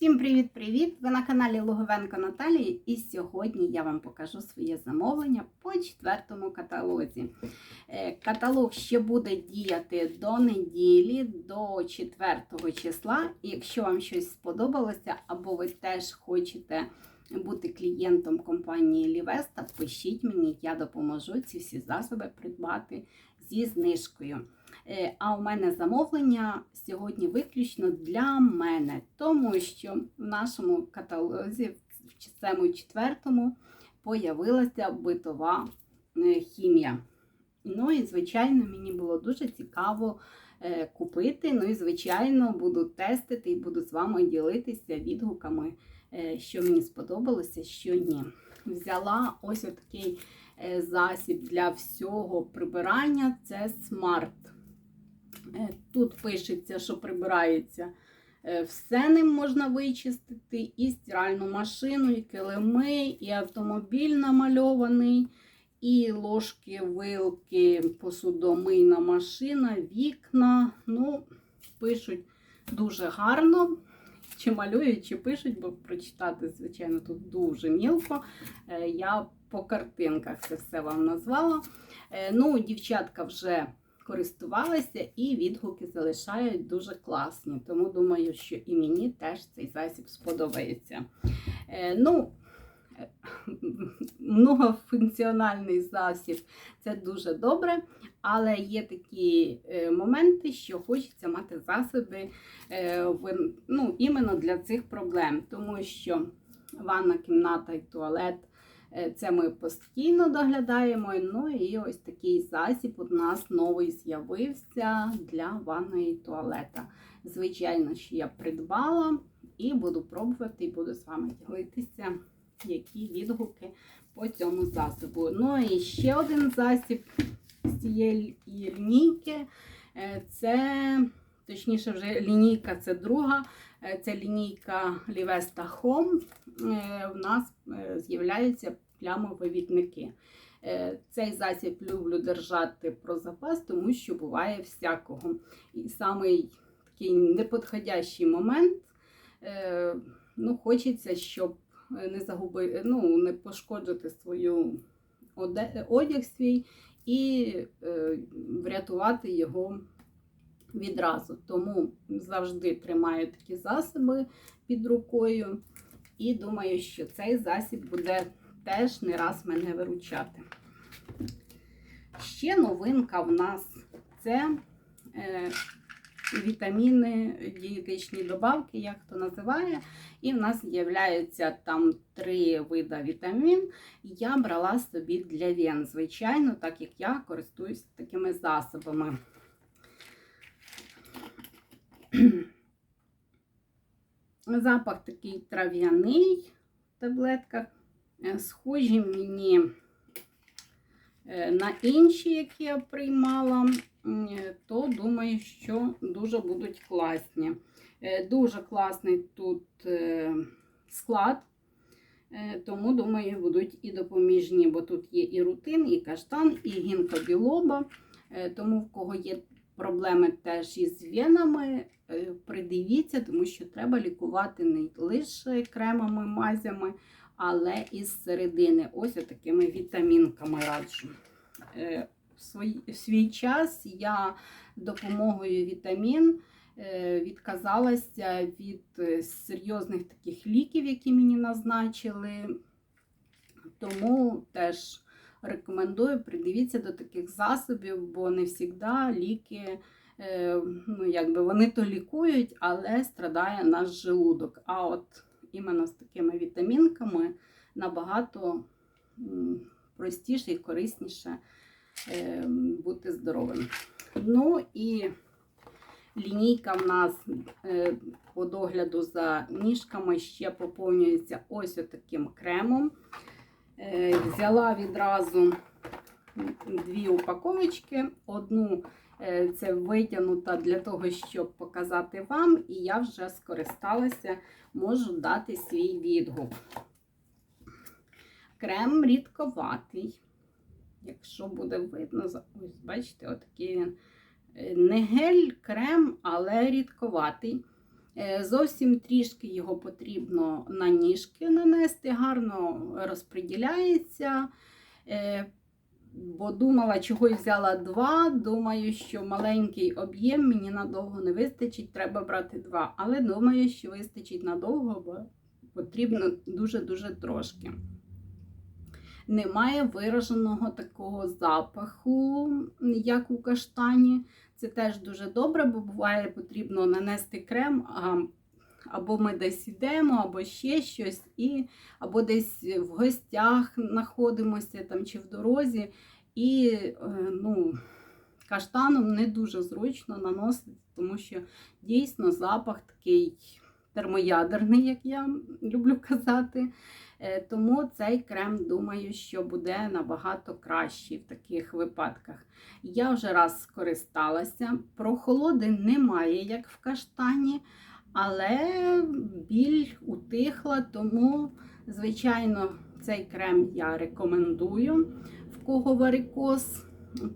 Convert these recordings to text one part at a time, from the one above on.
Всім привіт-привіт! Ви на каналі Луговенко Наталії, і сьогодні я вам покажу своє замовлення по четвертому каталозі. Е, Каталог ще буде діяти до неділі, до 4 числа. І якщо вам щось сподобалося, або ви теж хочете бути клієнтом компанії Лівеста, пишіть мені, я допоможу ці всі засоби придбати зі знижкою. Е, А у мене замовлення сьогодні виключно для мене, тому що в нашому каталозі, в цьому четвертому, появилася битова е, хімія. Ну і, звичайно, мені було дуже цікаво е, купити. Ну і, звичайно, буду тестити і буду з вами ділитися відгуками, що мені сподобалося, що ні. Взяла ось такий засіб для всього прибирання це смарт. Е, Тут пишеться, що прибирається е, все ним можна вичистити, і стиральну машину, і килими, і автомобіль намальований, і ложки, вилки, посудомийна машина, вікна. Ну, пишуть дуже гарно. Чи малюють, чи пишуть, бо прочитати, звичайно, тут дуже мілко. Е, Я по картинках це все вам назвала. Ну, дівчатка вже користувалася і відгуки залишають дуже класні. Тому думаю, що і мені теж цей засіб сподобається. Е, ну, Многофункціональний засіб це дуже добре, але є такі е, моменти, що хочеться мати засоби е, ну, іменно для цих проблем, тому що ванна кімната і туалет Е, це ми постійно доглядаємо. Ну і ось такий засіб у нас новий з'явився для ванної туалета. Звичайно, що я придбала і буду пробувати, і буду з вами ділитися, які відгуки по цьому засобу. Ну і ще один засіб з цієї лінійки. Е, це, точніше, вже лінійка це друга. Е, це лінійка Livesta Home. В нас з'являються плямовивідники. Цей засіб люблю держати про запас, тому що буває всякого. І самий такий неподходящий момент, ну, хочеться, щоб не загуби, ну, не пошкоджити свою одяг свій і врятувати його відразу. Тому завжди тримаю такі засоби під рукою. І думаю, що цей засіб буде теж не раз мене виручати. Ще новинка в нас це е, вітаміни, дієтичні добавки, як хто називає. І в нас з'являються там три види вітамін. Я брала собі для вен, звичайно, так як я користуюсь такими засобами. Запах такий трав'яний в таблетках. Е, схожі мені е, на інші, які я приймала, е, то думаю, що дуже будуть класні. Дуже класний тут склад, тому, думаю, будуть і допоміжні, бо тут є і рутин, і каштан, і гінкобілоба. Тому, в кого є проблеми теж із венами, придивіться, тому що треба лікувати не лише кремами, мазями але із середини ось такими вітамінками раджу. Е, в свій час я допомогою вітамін е, відказалася від е, серйозних таких ліків, які мені назначили. Тому теж рекомендую придивіться до таких засобів, бо не завжди ліки, ну, якби вони то лікують, але страдає наш желудок. А от іменно з такими вітамінками набагато простіше і корисніше е, бути здоровим. Ну і лінійка в нас е, по догляду за ніжками ще поповнюється ось таким кремом. Е, взяла відразу дві упаковочки. Одну це витягнута для того, щоб показати вам, і я вже скористалася можу дати свій відгук. Крем рідковатий. Якщо буде видно, ось бачите, отакий він е, не гель крем, але рідковатий. Е, Зовсім трішки його потрібно на ніжки нанести, гарно розподіляється. Е, Бо думала, чого й взяла два. Думаю, що маленький об'єм мені надовго не вистачить, треба брати два. Але думаю, що вистачить надовго, бо потрібно дуже-дуже трошки. Немає вираженого такого запаху, як у каштані. Це теж дуже добре, бо буває потрібно нанести крем, а, або ми десь йдемо, або ще щось, і, або десь в гостях знаходимося там, чи в дорозі. І е, ну, каштаном не дуже зручно наносити, тому що дійсно запах такий термоядерний, як я люблю казати. Е, Тому цей крем, думаю, що буде набагато кращий в таких випадках. Я вже раз скористалася. Прохолоди немає, як в каштані, але біль утихла, тому, звичайно, цей крем я рекомендую. В кого варикоз,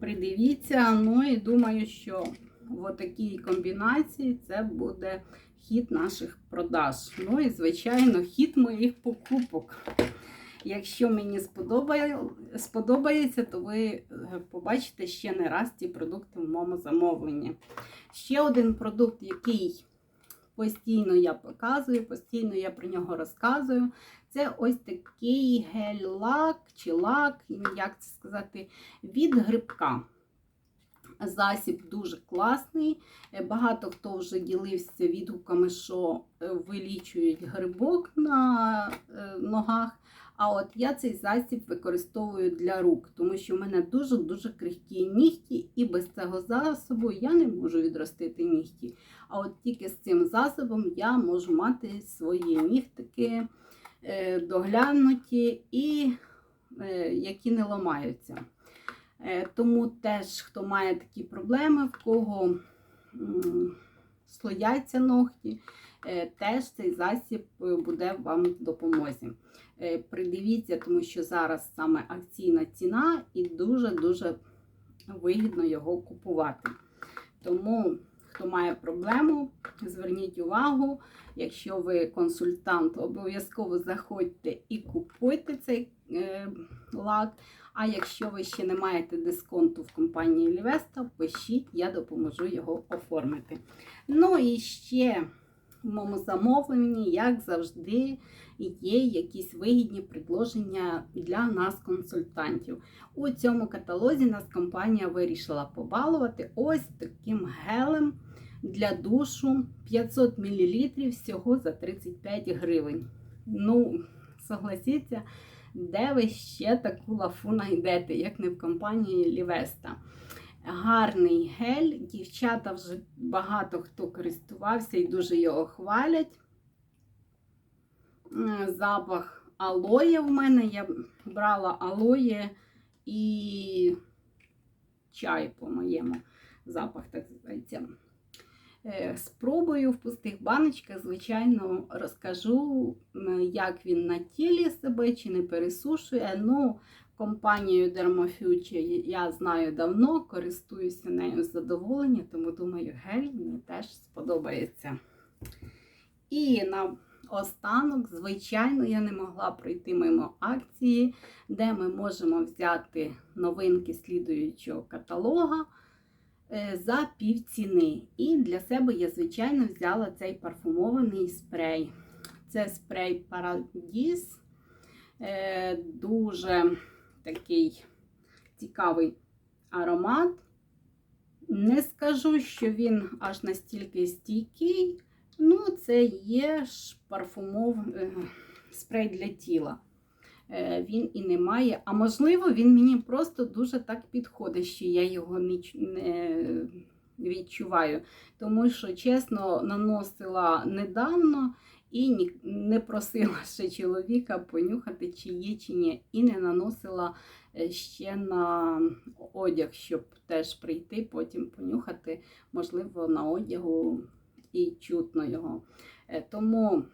придивіться. Ну і думаю, що в такій комбінації це буде хід наших продаж. Ну і, звичайно, хід моїх покупок. Якщо мені сподобає, сподобається, то ви е, побачите ще не раз ці продукти в моєму замовленні. Ще один продукт, який постійно я показую, постійно я про нього розказую. Це ось такий гель-лак чи лак, як це сказати, від грибка. Засіб дуже класний. Е, Багато хто вже ділився відгуками, що е, вилічують грибок на е, ногах. А от я цей засіб використовую для рук, тому що в мене дуже-дуже крихкі нігті, і без цього засобу я не можу відростити нігті. А от тільки з цим засобом я можу мати свої нігтики доглянуті і які не ламаються. Е, Тому теж, хто має такі проблеми, в кого слояться ногті, е, теж цей засіб е, буде вам в допомозі. Придивіться, тому що зараз саме акційна ціна і дуже-дуже вигідно його купувати. Тому, хто має проблему, зверніть увагу, якщо ви консультант, обов'язково заходьте і купуйте цей лак. А якщо ви ще не маєте дисконту в компанії Лівеста, пишіть, я допоможу його оформити. Ну і ще в моєму замовленні, як завжди, є якісь вигідні предложення для нас, консультантів. У цьому каталозі нас компанія вирішила побалувати ось таким гелем для душу 500 мл всього за 35 гривень. Ну, согласіться, де ви ще таку лафу знайдете, як не в компанії Лівеста. Гарний гель, дівчата вже багато хто користувався і дуже його хвалять. Запах алоє в мене. Я брала алоє і чай, по-моєму, запах так зветься. Е, Спробую в пустих баночках, звичайно, розкажу, як він на тілі себе чи не пересушує. Ну, компанію Dermofuture я знаю давно, користуюся нею з задоволенням, тому думаю, гель мені теж сподобається. І на останок, звичайно, я не могла пройти мимо акції, де ми можемо взяти новинки слідуючого каталога е, за півціни. І для себе я, звичайно, взяла цей парфумований спрей. Це спрей Paradis. Е, Дуже такий цікавий аромат. Не скажу, що він аж настільки стійкий. Ну, це є ж парфумов е, спрей для тіла. Е, Він і не має. А можливо, він мені просто дуже так підходить, що я його не, відчуваю. Тому що, чесно, наносила недавно і не просила ще чоловіка понюхати, чи є, чи ні. І не наносила е, ще на одяг, щоб теж прийти, потім понюхати, можливо, на одягу і чутно його. Е, Тому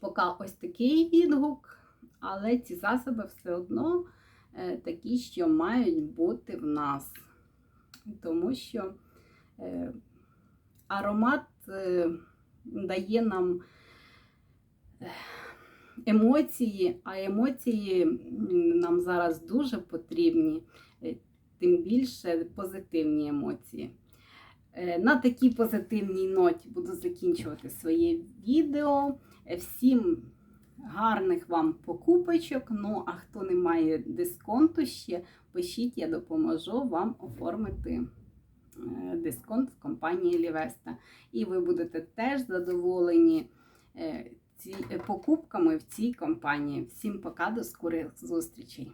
поки ось такий відгук, але ці засоби все одно е, такі, що мають бути в нас. Тому що е, аромат е, дає нам емоції, а емоції нам зараз дуже потрібні, тим більше позитивні емоції. На такій позитивній ноті буду закінчувати своє відео. Всім гарних вам покупочок. Ну, а хто не має дисконту ще, пишіть, я допоможу вам оформити е, дисконт в компанії Лівеста. І ви будете теж задоволені е, е, покупками в цій компанії. Всім пока, до скорих зустрічей!